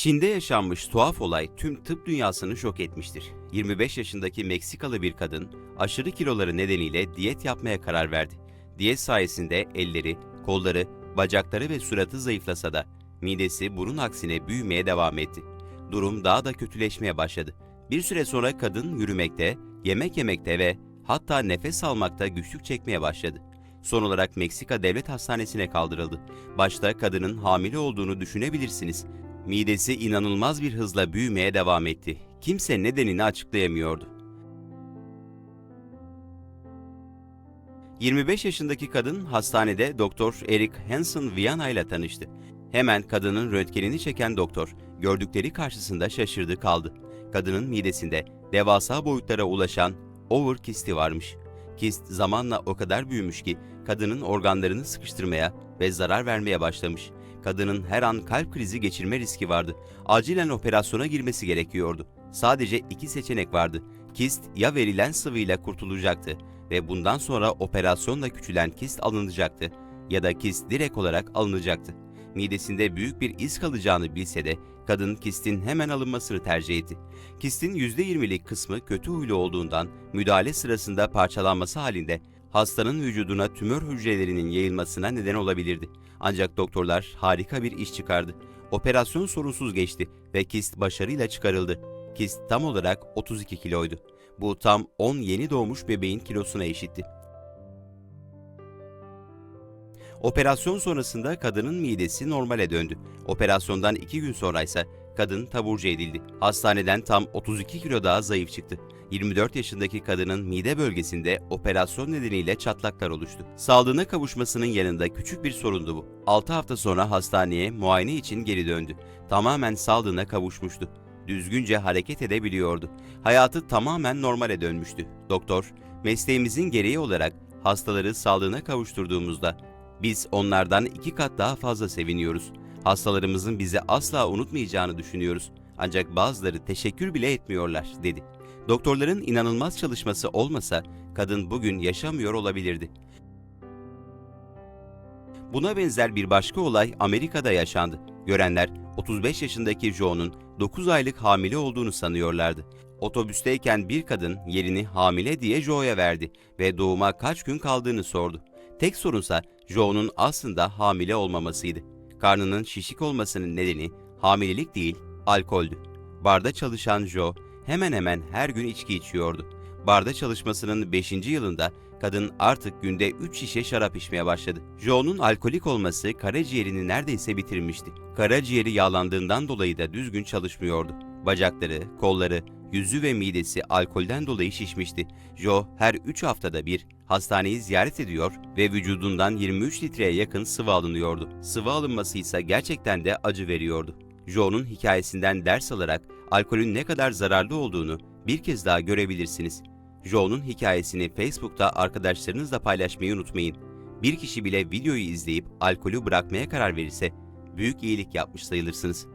Çin'de yaşanmış tuhaf olay tüm tıp dünyasını şok etmiştir. 25 yaşındaki Meksikalı bir kadın aşırı kiloları nedeniyle diyet yapmaya karar verdi. Diyet sayesinde elleri, kolları, bacakları ve suratı zayıflasa da midesi bunun aksine büyümeye devam etti. Durum daha da kötüleşmeye başladı. Bir süre sonra kadın yürümekte, yemek yemekte ve hatta nefes almakta güçlük çekmeye başladı. Son olarak Meksika Devlet Hastanesi'ne kaldırıldı. Başta kadının hamile olduğunu düşünebilirsiniz. Midesi inanılmaz bir hızla büyümeye devam etti. Kimse nedenini açıklayamıyordu. 25 yaşındaki kadın hastanede Doktor Eric Hansen Viana ile tanıştı. Hemen kadının röntgenini çeken doktor gördükleri karşısında şaşırdı kaldı. Kadının midesinde devasa boyutlara ulaşan over kisti varmış. Kist zamanla o kadar büyümüş ki kadının organlarını sıkıştırmaya ve zarar vermeye başlamış. Kadının her an kalp krizi geçirme riski vardı. Acilen operasyona girmesi gerekiyordu. Sadece iki seçenek vardı. Kist ya verilen sıvıyla kurtulacaktı ve bundan sonra operasyonla küçülen kist alınacaktı ya da kist direkt olarak alınacaktı. Midesinde büyük bir iz kalacağını bilse de kadın kistin hemen alınmasını tercih etti. Kistin %20'lik kısmı kötü huylu olduğundan müdahale sırasında parçalanması halinde hastanın vücuduna tümör hücrelerinin yayılmasına neden olabilirdi. Ancak doktorlar harika bir iş çıkardı. Operasyon sorunsuz geçti ve kist başarıyla çıkarıldı. Kist tam olarak 32 kiloydu. Bu tam 10 yeni doğmuş bebeğin kilosuna eşitti. Operasyon sonrasında kadının midesi normale döndü. Operasyondan 2 gün sonra ise kadın taburcu edildi. Hastaneden tam 32 kilo daha zayıf çıktı. 24 yaşındaki kadının mide bölgesinde operasyon nedeniyle çatlaklar oluştu. Sağlığına kavuşmasının yanında küçük bir sorundu bu. 6 hafta sonra hastaneye muayene için geri döndü. Tamamen sağlığına kavuşmuştu. Düzgünce hareket edebiliyordu. Hayatı tamamen normale dönmüştü. Doktor, mesleğimizin gereği olarak hastaları sağlığına kavuşturduğumuzda biz onlardan iki kat daha fazla seviniyoruz. Hastalarımızın bizi asla unutmayacağını düşünüyoruz. Ancak bazıları teşekkür bile etmiyorlar, dedi. Doktorların inanılmaz çalışması olmasa kadın bugün yaşamıyor olabilirdi. Buna benzer bir başka olay Amerika'da yaşandı. Görenler 35 yaşındaki Joe'nun 9 aylık hamile olduğunu sanıyorlardı. Otobüsteyken bir kadın yerini hamile diye Joe'ya verdi ve doğuma kaç gün kaldığını sordu. Tek sorunsa Joe'nun aslında hamile olmamasıydı. Karnının şişik olmasının nedeni hamilelik değil, alkoldü. Barda çalışan Joe hemen hemen her gün içki içiyordu. Barda çalışmasının 5. yılında kadın artık günde 3 şişe şarap içmeye başladı. Joe'nun alkolik olması karaciğerini neredeyse bitirmişti. Karaciğeri yağlandığından dolayı da düzgün çalışmıyordu. Bacakları, kolları, yüzü ve midesi alkolden dolayı şişmişti. Joe her 3 haftada bir hastaneyi ziyaret ediyor ve vücudundan 23 litreye yakın sıvı alınıyordu. Sıvı alınması ise gerçekten de acı veriyordu. Joe'nun hikayesinden ders alarak alkolün ne kadar zararlı olduğunu bir kez daha görebilirsiniz. Joe'nun hikayesini Facebook'ta arkadaşlarınızla paylaşmayı unutmayın. Bir kişi bile videoyu izleyip alkolü bırakmaya karar verirse büyük iyilik yapmış sayılırsınız.